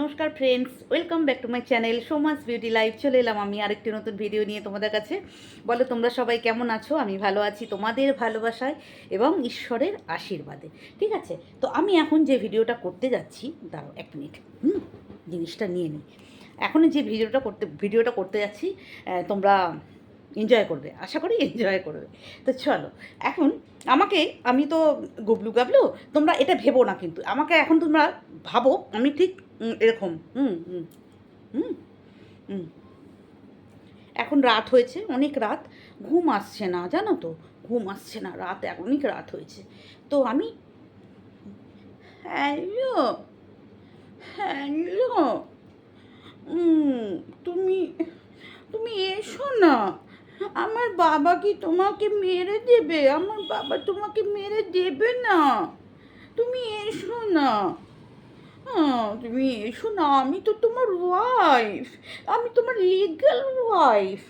নমস্কার friends welcome back to my channel Soma's beauty live চলে এলাম আমি আরেকটি নতুন ভিডিও নিয়ে তোমাদের কাছে। বলো, তোমরা সবাই কেমন আছো? আমি ভালো আছি তোমাদের ভালোবাসায় এবং ঈশ্বরের আশীর্বাদে। ঠিক আছে? তো আমি এখন যে ভিডিওটা করতে যাচ্ছি, দাঁড়াও এক মিনিট হুম? জিনিসটা নিয়ে নিই। এখন যে ভিডিওটা করতে ভিডিওটা করতে যাচ্ছি তোমরা এনজয় করবে, আশা করি এনজয় করবে। তো চলো, এখন আমাকে, আমি তো গুবলু গাবলু, তোমরা এটা ভেবো না কিন্তু। আমাকে এখন তোমরা ভাবো, আমি ঠিক এরকম। হুম হুম হুম হুম। এখন রাত হয়েছে, অনেক রাত। ঘুম আসছে না, জানো তো? ঘুম আসছে না, রাত অনেক রাত হয়েছে। তো আমি হ্যালো হ্যালো তুমি তুমি এসো না। আমার বাবা কি তোমাকে মেরে দেবে? আমার বাবা তোমাকে মেরে দেবে না। তুমি এসো না। তুমি এসো না, আমি তো তোমার ওয়াইফ আমি তোমার লিগ্যাল ওয়াইফ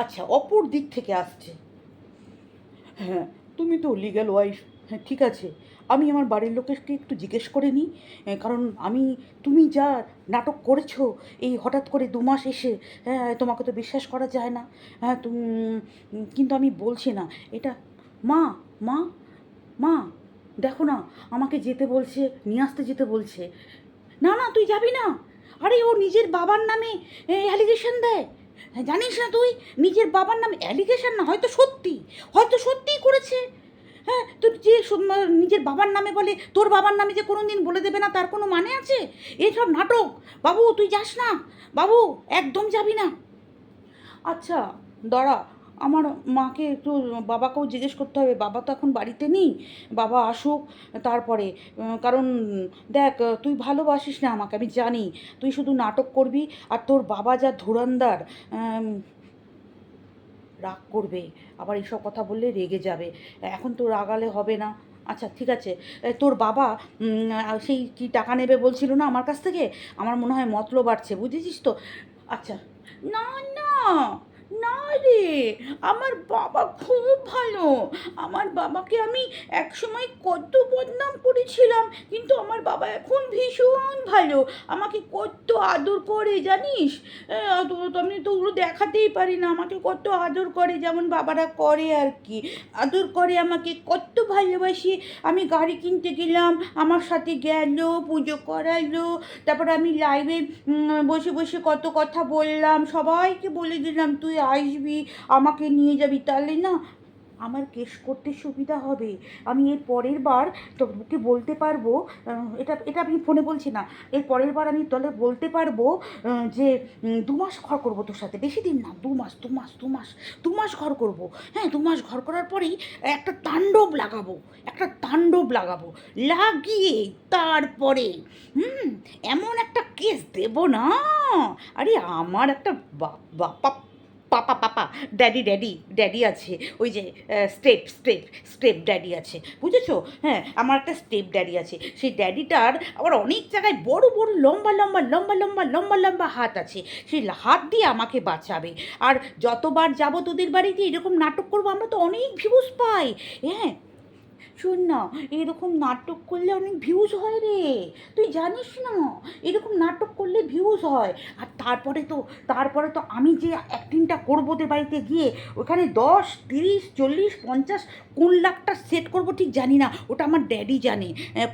আচ্ছা অপর দিক থেকে আসছে। হ্যাঁ তুমি তো লিগ্যাল ওয়াইফ হ্যাঁ ঠিক আছে। আমি আমার বাড়ির লোকেরকে একটু জিজ্ঞেস করে নিই কারণ আমি, তুমি যা নাটক করেছ, এই হঠাৎ করে দু মাস এসে হ্যাঁ তোমাকে তো বিশ্বাস করা যায় না। হ্যাঁ তুমি, কিন্তু আমি বলছি না, এটা মা মা মা দেখো না আমাকে যেতে বলছে নিয়ে আসতে যেতে বলছে। না না তুই যাবি না। আরে ও নিজের বাবার নামে অ্যালিগেশন দেয়। হ্যাঁ, জানিস না তুই? নিজের বাবার নামে অ্যালিগেশন না হয়তো সত্যি হয়তো সত্যিই করেছে। হ্যাঁ তোর যে নিজের বাবার নামে বলে তোর বাবার নামে যে কোনো দিন বলে দেবে না তার কোনো মানে আছে? এসব নাটক। বাবু তুই যাস না। বাবু একদম যাবি না। আচ্ছা দাঁড়া আমার মাকে একটু, বাবাকেও জিজ্ঞেস করতে হবে, বাবা তো এখন বাড়িতে নেই, বাবা আসুক তারপরে। কারণ দেখ, তুই ভালোবাসিস না আমাকে, আমি জানি, তুই শুধু নাটক করবি আর তোর বাবা যা ধুরন্দার রাগ করবে, আবার এইসব কথা বললে রেগে যাবে। এখন তো রাগালে হবে না। আচ্ছা ঠিক আছে তোর বাবা সেই কি টাকা নেবে বলছিল না আমার কাছ থেকে? আমার মনে হয় মতলব বাড়ছে বুঝেছিস তো? আচ্ছা না না! না রে, আমার বাবা খুব ভালো। আমার বাবাকে আমি একসময় কত বদনাম করেছিলাম, কিন্তু আমার বাবা এখন ভীষণ ভালো। আমাকে কত আদর করে, জানিস? আমি তো ওগুলো দেখাতেই পারি না। আমাকে কত আদর করে, যেমন বাবারা করে আর কি। আদর করে আমাকে কত ভালোবাসি। আমি গাড়ি কিনতে গেলাম, আমার সাথে গেল, পুজো করালো, তারপর আমি লাইভে বসে বসে কত কথা বললাম, সবাইকে বলে দিলাম, তুই আসবি, আমাকে নিয়ে যাবি। তাহলে না, আমার কেস করতে সুবিধা হবে। আমি এর পরের বার তোকে বলতে পারব এটা এটা আমি ফোনে বলছি না, এর পরের বার আমি তাহলে বলতে পারব যে দু মাস ঘর করব তোর সাথে। বেশি দিন না, দু মাস দু মাস দু মাস দু মাস ঘর করব। হ্যাঁ দু মাস ঘর করার পরেই একটা তাণ্ডব লাগাবো, একটা তাণ্ডব লাগাবো। লাগিয়ে তারপরে, হুম, এমন একটা কেস দেব না। আরে, আমার একটা বাপা papa papa daddy daddy daddy আছে। ওই যে স্টেপ স্টেপ স্টেপ ড্যাডি আছে। বুঝেছ? হ্যাঁ আমার একটা স্টেপ ড্যাডি আছে। সেই ড্যাডিটার আবার অনেক জায়গায় বড় বড়, লম্বা লম্বা লম্বা লম্বা লম্বা লম্বা হাত আছে। সেই হাত দিয়ে আমাকে বাঁচাবে। আর যতবার যাব তোদের বাড়িতে এরকম নাটক করব, আমরা তো অনেক ভিউজ পাই। হ্যাঁ শোন না, এরকম নাটক করলে অনেক ভিউজ হয় রে। তুই জানিস না, এরকম নাটক করলে ভিউজ হয়। আর তারপরে তো তারপরে তো আমি যে অ্যাক্টিংটা করব ওদের বাড়িতে গিয়ে, ওখানে দশ, তিরিশ, চল্লিশ, পঞ্চাশ কোন লাখটা সেট করব ঠিক জানি না। ওটা আমার ড্যাডি জানে।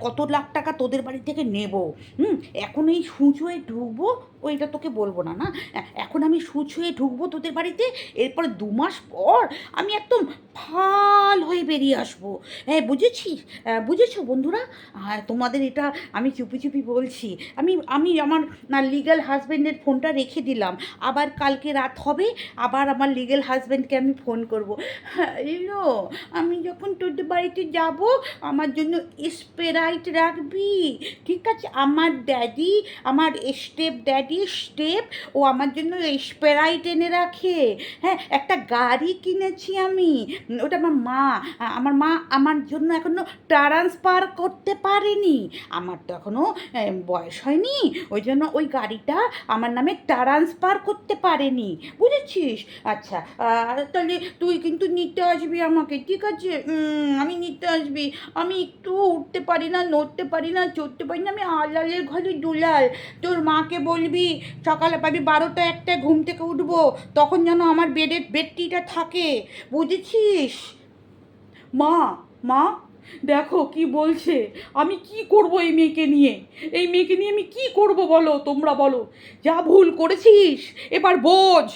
কত লাখ টাকা তোদের বাড়ি থেকে নেব? হুম? এখন এই সুচুয়ে ঢুকবো ওইটা তোকে বলব না না? এখন আমি সুচুয়ে ঢুকবো তোদের বাড়িতে এরপর দু মাস পর আমি একদম ফাল হয়ে বেরিয়ে আসব। হ্যাঁ বুঝেছিস আহ, বুঝেছ বন্ধুরা? হ্যাঁ তোমাদের এটা আমি চুপি চুপি বলছি। আমি আমি আমার না লিগ্যাল হাজব্যান্ডের ফোনটা রেখে দিলাম। আবার কালকে রাত হবে আবার আমার লিগ্যাল হাজব্যান্ডকে আমি ফোন করব। হ্যালো আমি যখন তোদের বাড়িতে যাব, আমার জন্য স্পেরাইট রাখবি। ঠিক আছে? আমার ড্যাডি আমার স্টেপ ড্যাডি স্টেপ ও আমার জন্য স্পেরাইট এনে রাখে। হ্যাঁ একটা গাড়ি কিনেছি আমি। ওটা আমার মা আমার মা আমার জন্য এখনও ট্রান্সফার করতে পারেনি। আমার তো এখনও বয়স হয়নি। ওই জন্য ওই গাড়িটা আমার নামে ট্রান্সফার করতে পারেনি। বুঝেছিস? আচ্ছা তাহলে তুই কিন্তু নিতে আসবি আমাকে, ঠিক আছে? আছে আমি নিতে আসবি। আমি একটু উঠতে পারি না, নড়তে পারি না, চড়তে পারি না। আমি আলালের ঘরে দুলাল। তোর মাকে বলবি, সকালে পাবি বারোটা একটা, ঘুম থেকে উঠবো। তখন যেন আমার বেডের, বেডটিটা থাকে। বুঝেছিস? মা মা দেখো কি বলছে। আমি কি করব এই মেয়েকে নিয়ে? এই মেয়েকে নিয়ে আমি কি করব বলো? তোমরা বলো। যা ভুল করেছিস এবার বোঝ।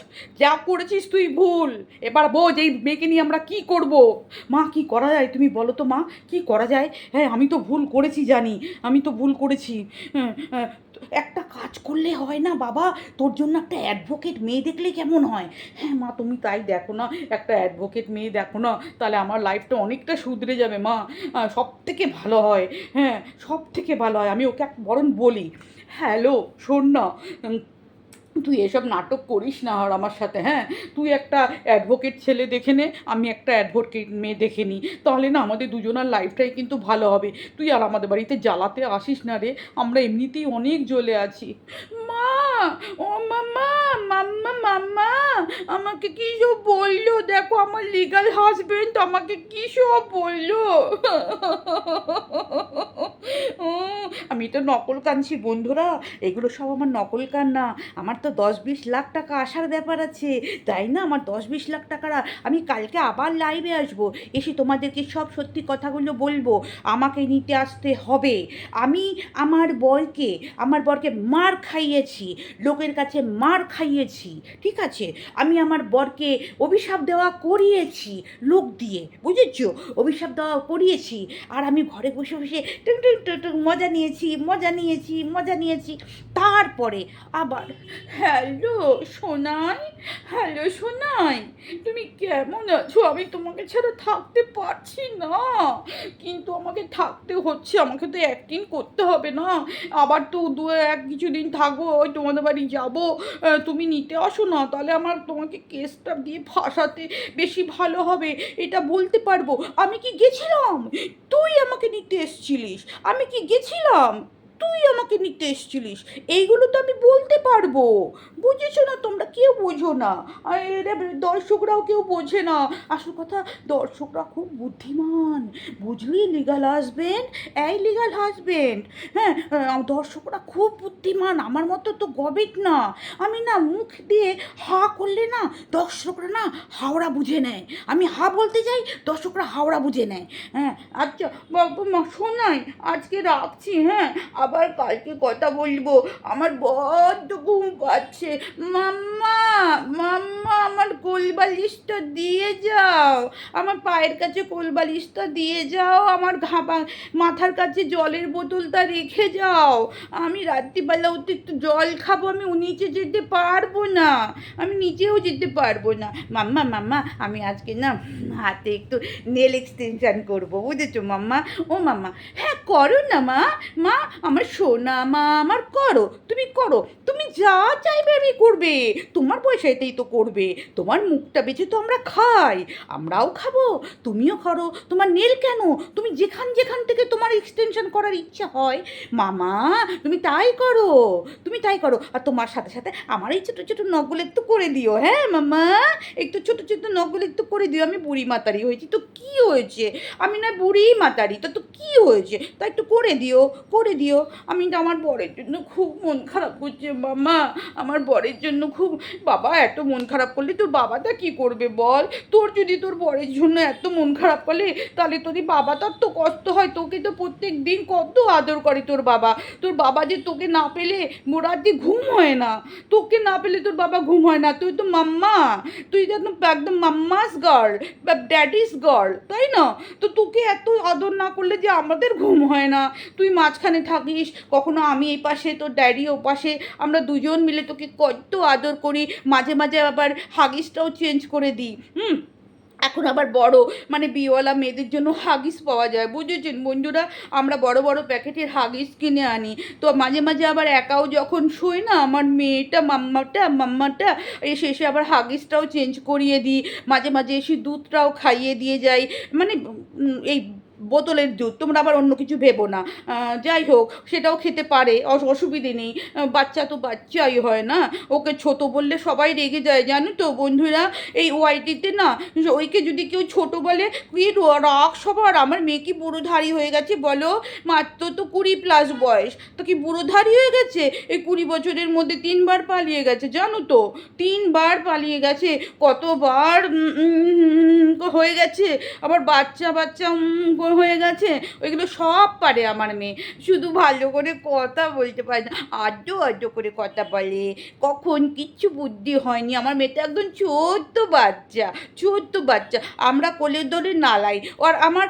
যা করেছিস তুই ভুল। এবার বোঝ এই মেয়েকে নিয়ে আমরা কি করব? মা কি করা যায় তুমি বলো তো মা? কি করা যায়? হ্যাঁ আমি তো ভুল করেছি জানি। আমি তো ভুল করেছি। হ্যাঁ, হ্যাঁ, একটা কাজ করলে হয় না বাবা। তোর জন্য একটা অ্যাডভোকেট মেয়ে দেখলে কেমন হয়? হ্যাঁ মা তুমি তাই দেখো না। একটা অ্যাডভোকেট মেয়ে দেখো না। তাহলে আমার লাইফটা অনেকটা শুধরে যাবে মা। সব থেকে ভালো হয় হ্যাঁ সব থেকে ভালো হয়, আমি ওকে এক বরণ বলি। হ্যালো, শোন না তুই এসব নাটক করিস না আর আমার সাথে হ্যাঁ? তুই একটা অ্যাডভোকেট ছেলে দেখে নে, আমি একটা অ্যাডভোকেট মেয়ে দেখে নিই। তাহলে না আমাদের দুজনের লাইফটাই কিন্তু ভালো হবে। তুই আর আমাদের বাড়িতে জ্বালাতে আসিস না রে, আমরা এমনিতেই অনেক জ্বলে আছি। মা! ও মাম্মা মাম্মা মাম্মা! আমাকে কি সব বলল? দেখো আমার লিগাল হাজবেন্ড আমাকে কি সব বলল? আমি তো নকল কাঁদছি বন্ধুরা, এগুলো সব আমার নকল কান্না। আমার তো দশ বিশ লাখ টাকা আসার ব্যাপার আছে। তাই না? আমার দশ বিশ লাখ টাকারা আমি কালকে আবার লাইভে আসব। এসে তোমাদেরকে সব সত্যি কথাগুলো বলব। আমাকে নিতে আসতে হবে। আমি আমার বরকে আমার বরকে মার খাইয়েছি। লোকের কাছে মার খাইয়েছি। ঠিক আছে? আমি আমার বরকে অভিশাপ দেওয়া করিয়েছি লোক দিয়ে। বুঝেছ? অভিশাপ দেওয়া করিয়েছি। আর আমি ঘরে বসে বসে টুক টুক টুক মজা নিয়েছি মজা নিয়েছি মজা নিয়েছি। তারপরে আবার হ্যালো, সোনাই। হ্যালো, সোনাই। তুমি কেমন আছো? আমি তোমাকে ছাড়া থাকতে পারছি না। কিন্তু আমাকে থাকতে হচ্ছে। আমাকে তো অ্যাক্টিং করতে হবে না। আবার তো দু এক কিছুদিন থাকব, ওই তোমাদের বাড়ি যাব। তুমি নিতে আসো না, তাহলে আমার তোমাকে কেসটা দিয়ে ফাঁসাতে বেশি ভালো হবে। এটা বলতে পারব। আমি কি গেছিলাম? তুই আমাকে নিতে এসছিলিস। আমি কি গেছিলাম? আমাকে নিতে এসছিলিস? এইগুলো তো আমি বলতে পারব। বুঝেছ না তোমরা? কেউ বোঝো না। আর দর্শকরাও কেউ বোঝে না। আসল কথা, দর্শকরা খুব বুদ্ধিমান। বুঝলি লিগাল হাজবেন্ড এই লিগাল হাজবেন্ড হ্যাঁ দর্শকরা খুব বুদ্ধিমান। আমার মতো তো গবেট না। আমি না মুখ দিয়ে হা করলে না দর্শকরা না হাওড়া বুঝে নেয়। আমি হা বলতে যাই, দর্শকরা হাওড়া বুঝে নেয়। হ্যাঁ আচ্ছা শোনাই আজকে রাখছি হ্যাঁ আবার কালকে কথা বলব। আমার বড্ড ঘুম পাচ্ছে। মাম্মা মাম্মা, আমার কোলবালিশটা দিয়ে যাও। আমার পায়ের কাছে কোলবালিশটা দিয়ে যাও। আমার ঘাপা, মাথার কাছে জলের বোতলটা রেখে যাও। আমি রাত্রিবেলা উঠে একটু জল খাব। আমি নিচে যেতে পারব না। আমি নিচেও যেতে পারব না। মাম্মা মাম্মা, আমি আজকে না হাতে একটু নেল এক্সটেনশন করব। বুঝেছ মাম্মা? ও মাম্মা হ্যাঁ করো না মা। মা, আমার সোনা মা, আমার করো, তুমি করো। তুমি যা চাইবে আমি করবে। তোমার পয়সাতেই তো করবে। তোমার মুখটা বেঁচে তো আমরা খাই। আমরাও খাব, তুমিও করো তোমার নেল কেন? তুমি যেখান যেখান থেকে তোমার এক্সটেনশন করার ইচ্ছা হয়, মামা, তুমি তাই করো। তুমি তাই করো। আর তোমার সাথে সাথে আমার এই ছোটো ছোটো নখগুলো একটু করে দিও হ্যাঁ মামা? একটু ছোটো ছোটো নখগুলো একটু করে দিও। আমি বুড়ি মাতারি হয়েছি, তো কি হয়েছে? আমি না বুড়ি মাতারি, তো তো কি হয়েছে? তা একটু করে দিও করে দিও। আমি তো আমার বরের জন্য খুব মন খারাপ করছে মামা আমার বরের জন্য খুব, বাবা, এত মন খারাপ করলে তোর বাবাটা কি করবে বল? তোর যদি তোর বরের জন্য এত মন খারাপ করলে, তাহলে তোর বাবাটার তো কষ্ট হয়। তোকে তো প্রত্যেক দিন কত আদর করে তোর বাবা। তোর বাবা যে তোকে না পেলে মোরাতে ঘুম হয় না। তোকে না পেলে তোর বাবা ঘুম হয় না। তুই তো মাম্মা। তুই তো একদম একদম মাম্মাস গার্ল ড্যাডিস গার্ল তাই না? তো তোকে এত আদর না করলে যে আমাদের ঘুম হয় না। তুই মাঝখানে থাকিস কখনো আমি এই পাশে, তোর ড্যাডি ও পাশে, আমরা দুজন মিলে তোকে কত আদর করি, মাঝে মাঝে আবার হাগিসটাও চেঞ্জ করে দিই, হুম? এখন আবার বড় মানে বিয়েওয়ালা মেয়েদের জন্য হাগিস পাওয়া যায়, বুঝেছেন? বন্ধুরা, আমরা বড় বড় প্যাকেটের হাগিস কিনে আনি, তো মাঝে মাঝে আবার একাও যখন শুই না, আমার মেয়েটা, মাম্মাটা মাম্মাটা, এসে এসে আবার হাগিসটাও চেঞ্জ করিয়ে দিই, মাঝে মাঝে এসে দুধটাও খাইয়ে দিয়ে যাই মানে এই বোতলের দুধ তোমরা আবার অন্য কিছু ভেবো না। যাই হোক, সেটাও খেতে পারে, অস- অসুবিধে নেই। বাচ্চা তো বাচ্চাই হয় না। ওকে ছোট বললে সবাই রেগে যায়, জানো তো বন্ধুরা? এই ওয়াইটিতে না, ওইকে যদি কেউ ছোট বলে, কি র- রাগ সবার? আমার মেয়ে কি বুড়োধারী হয়ে গেছে বলো? মাত্র তো কুড়ি প্লাস বয়স। তো কি বুড়োধারী হয়ে গেছে? এই কুড়ি বছরের মধ্যে তিনবার পালিয়ে গেছে, জানো তো? তিনবার পালিয়ে গেছে, কতবার হয়ে গেছে? আবার বাচ্চা বাচ্চা হয়ে গেছে। ওইগুলো সব পারে আমার মেয়ে। শুধু ভালো করে কথা বলতে পারে না আড্ডো আড্ডো করে কথা বলে। কখন কিচ্ছু বুদ্ধি হয়নি। আমার মেয়েটা একদম ছোট্ট বাচ্চা ছোট্ট বাচ্চা। আমরা কোলে ধরে নালাই। আর আমার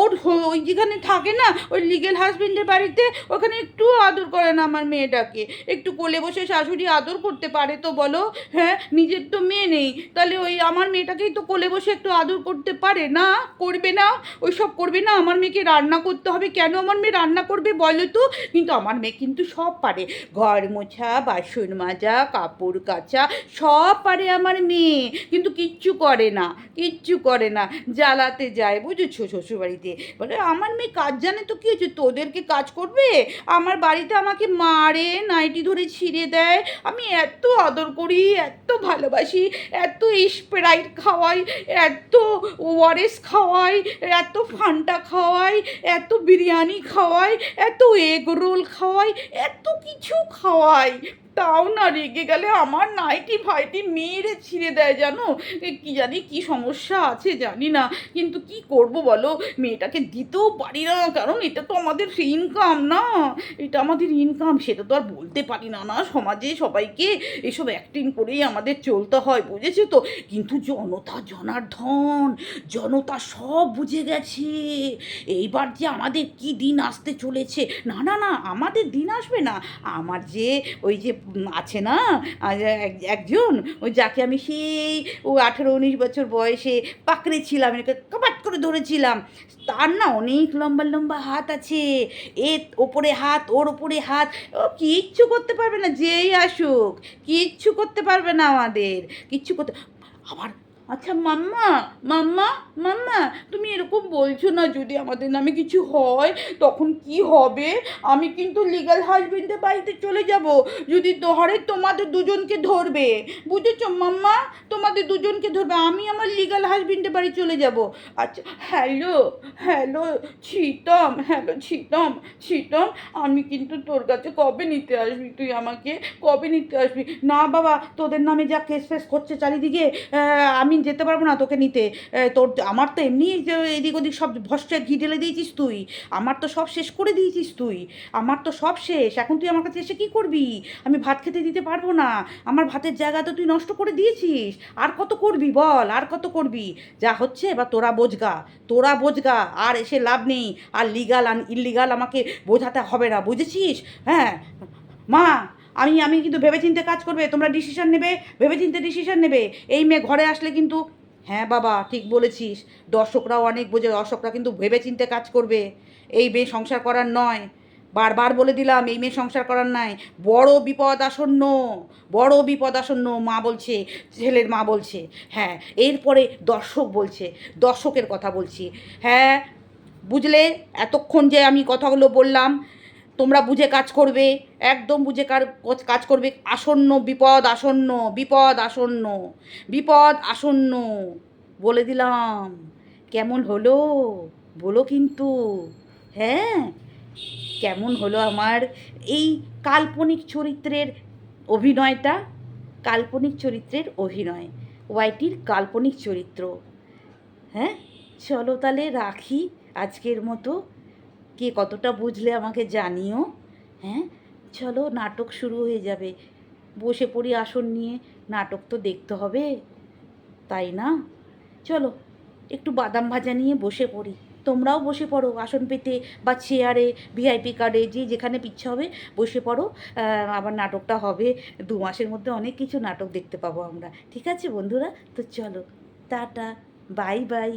ওর ওই যেখানে থাকে না, ওই লিগেল হাজবেন্ডের বাড়িতে, ওখানে একটু আদর করে না আমার মেয়েটাকে। একটু কোলে বসে শাশুড়ি আদর করতে পারে তো বলো? হ্যাঁ নিজের তো মেয়ে নেই। তাহলে ওই আমার মেয়েটাকেই তো কোলে বসে একটু আদর করতে পারে না? করবে না? ওই সব করবে না? আমার মেয়েকে রান্না করতে হবে। কেন আমার মেয়ে রান্না করবে বলো তো? কিন্তু আমার মেয়ে কিন্তু সব পারে। ঘর মোছা, বাসন মাজা, কাপড় কাচা, সব পারে আমার মেয়ে। কিন্তু কিচ্ছু করে না, কিচ্ছু করে না। জ্বালাতে যায়, বুঝেছ শ্বশুরবাড়িতে? বলে, আমার মেয়ে কাজ জানে তো কী হয়েছে? তোদেরকে কাজ করবে? আমার বাড়িতে আমাকে মারে, নাইটি ধরে ছিঁড়ে দেয়। আমি এত আদর করি, এত ভালোবাসি, এত স্প্রাইট খাওয়াই, এত ওয়ারেস খাওয়াই, এত ফান্টা খাওয়াই এত বিরিয়ানি খাওয়াই এত এগ রোল খাওয়াই এত কিছু খাওয়াই। তাও না, রেগে গেলে আমার নাইটি ফাইটি মেরে ছিঁড়ে দেয় জানো? কি জানি কি সমস্যা আছে জানি না, কিন্তু কি করব বলো? মেয়েটাকে দিতেও পারি না, কারণ এটা তো আমাদের ইনকাম না। এটা আমাদের ইনকাম সেটা তো আর বলতে পারি না না সমাজে সবাইকে এসব অ্যাক্টিং করেই আমাদের চলতে হয়, বুঝেছ তো? কিন্তু জনতা জনার্ধন জনতা সব বুঝে গেছে। এইবার যে আমাদের কি দিন আসতে চলেছে? না না না, আমাদের দিন আসবে না। আমার যে ওই যে আছে না? এক- একজন? ওই যাকে আমি সেই, ও আঠেরো, উনিশ বছর বয়সে পাকড়েছিলাম এটাকে কপাট করে ধরেছিলাম। তার না অনেক লম্বা লম্বা হাত আছে। এ ওপরে হাত, ওর ওপরে হাত। ও কিচ্ছু করতে পারবে না, যেই আসুক। কিচ্ছু করতে পারবে না আমাদের। কিচ্ছু করতে আবার আচ্ছা মাম্মা মাম্মা মাম্মা, তুমি বলছো না যদি আমাদের নামে কিছু হয়, তখন কি হবে? আমি কিন্তু লিগাল হাজবেন্ডের বাড়িতে চলে যাব। যদি ধরে তোমাদের দুজনকে ধরবে। বুঝেছ মাম্মা? তোমাদের দুজনকে ধরবে। আমি আমার লিগাল হাজবেন্ডের বাড়ি চলে যাব। আচ্ছা হ্যালো হ্যালো, ছিটম হ্যালো, ছিটম ছিটম, আমি কিন্তু তোর কাছে কবে নিতে আসবি? তুই আমাকে কবে নিতে আসবি? না বাবা, তোদের নামে যা কেস ফেস করছে চারিদিকে আমি যেতে পারব না তোকে নিতে। তোর, আমার তো এমনি এদিক ওদিক সব ভস্টে ঘি ঢেলে দিয়েছিস তুই। আমার তো সব শেষ করে দিয়েছিস তুই। আমার তো সব শেষ। এখন তুই আমার কাছে এসে কী করবি? আমি ভাত খেতে দিতে পারব না। আমার ভাতের জায়গা তো তুই নষ্ট করে দিয়েছিস। আর কত করবি বল? আর কত করবি? যা হচ্ছে এবার তোরা বোঝগা। তোরা বোঝগা। আর এসে লাভ নেই। আর লিগাল আর ইলিগাল আমাকে বোঝাতে হবে না। বুঝেছিস? হ্যাঁ। মা, আমি আমি কিন্তু ভেবেচিন্তে কাজ করবে। তোমরা ডিসিশন নেবে। ভেবেচিন্তে ডিসিশন নেবে। এই মেয়ে ঘরে আসলে কিন্তু হ্যাঁ বাবা, ঠিক বলেছিস। দর্শকরাও অনেক বোঝে, দর্শকরা কিন্তু ভেবেচিন্তে কাজ করবে। এই মেয়ে সংসার করার নয়। বারবার বলে দিলাম, এই মেয়ে সংসার করার নাই। বড় বিপদ আসন্ন, বড় বিপদ আসন্ন, মা বলছে, ছেলের মা বলছে। হ্যাঁ এরপরে দর্শক বলছে, দর্শকের কথা বলছি। হ্যাঁ বুঝলে? এতক্ষণ যে আমি কথাগুলো বললাম তোমরা বুঝে কাজ করবে, একদম বুঝে কাজ করবে। আসন্ন বিপদ আসন্ন বিপদ আসন্ন বিপদ আসন্ন। বলে দিলাম, কেমন হলো? বলো কিন্তু। হ্যাঁ কেমন হলো আমার এই কাল্পনিক চরিত্রের অভিনয়টা? কাল্পনিক চরিত্রের অভিনয়, ওয়াইটির কাল্পনিক চরিত্র। হ্যাঁ চলো তাহলে রাখি আজকের মতো। কে কতটা বুঝলে আমাকে জানিও? হ্যাঁ? চলো, নাটক শুরু হয়ে যাবে। বসে পড়ি আসন নিয়ে। নাটক তো দেখতে হবে। তাই না? চলো, একটু বাদাম ভাজা নিয়ে বসে পড়ি। তোমরাও বসে পড়ো আসন পেতে বা চেয়ারে ভিআইপি কার্ডে যে যেখানে পিচ্ছে হবে, বসে পড়ো। আবার নাটকটা হবে। দু মাসের মধ্যে অনেক কিছু নাটক দেখতে পাবো আমরা। ঠিক আছে বন্ধুরা? তো চলো, টাটা বাই বাই